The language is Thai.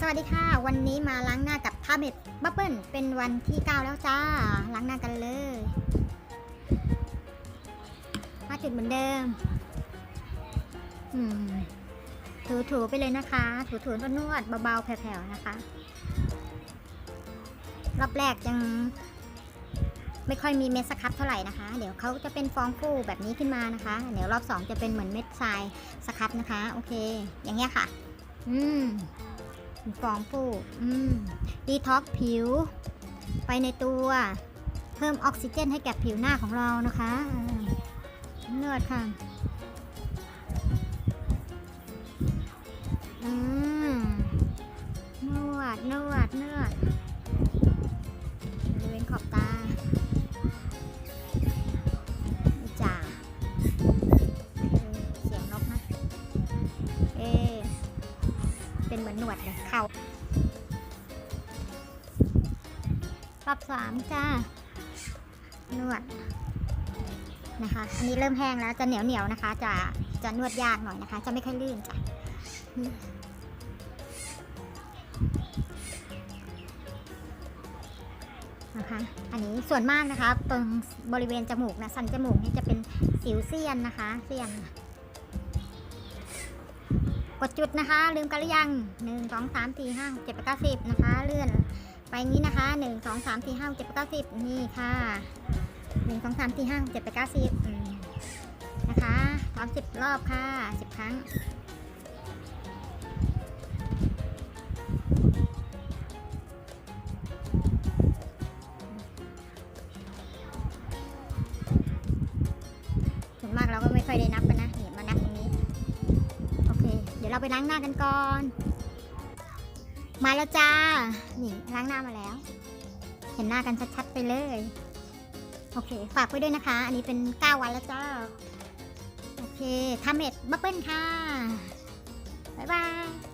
สวัสดีค่ะ วันนี้มาล้างหน้ากับทาเม็ดบับเบิ้ลเป็นวันที่ 9 แล้วจ้า ล้างหน้ากันเลยมาจุดเหมือนเดิมอืมถูไปเลยนะคะ ถูๆนวดเบาๆแผ่วๆนะคะ รอบแรกยังไม่ค่อยมีเม็ดสครับเท่าไหร่นะคะ เดี๋ยวเขาจะเป็นฟองฟูแบบนี้ขึ้นมานะคะ เดี๋ยวรอบสองจะเป็นเหมือนเม็ดทรายสครับนะคะ โอเค อย่างเงี้ยค่ะ อืม ฟองฟูอืมดีท็อกผิว ไปในตัว เพิ่มออกซิเจนให้แก่ผิวหน้าของเรานะคะอ่านวดค่ะอืมนวดนวดนวด เป็นเหมือนหนวดเลยเข่ารอบสามจ้านวดนะคะ อันนี้เริ่มแห้งแล้วจะเหนียวเหนียวนะคะ จะจะนวดยากหน่อยนะคะ จะไม่ค่อยลื่นจ้ะนะคะ อันนี้ส่วนมากนะคะ ตรงบริเวณจมูกนะสันจมูกนี่จะเป็นสิวเซียนนะคะเซียน กดจุดนะคะ ลืมกันหรือยังหนึ่งสองสามสี่ห้าเจ็ดแปเก้าสิบนะคะ เลื่อน ไปงี้นะคะหนึ่งสองสามสี่ห้าเจ็ดแปเก้าสิบนี่ค่ะหนึ่งสองสามสี่ห้าเจ็ดไปเก้าสิบอืมนะคะทำสิบรอบค่ะสิบครั้งส่วนมากเราก็ไม่ค่อยได้นับกันนะ เราไปล้างหน้ากันก่อน มาแล้วจ้า นี่ล้างหน้ามาแล้ว เห็นหน้ากันชัดๆไปเลย โอเค ฝากไว้ด้วยนะคะ อันนี้เป็น 9 วันแล้วจ้า โอเคทาเม็ดบับเบิ้ลค่ะ บ๊ายบาย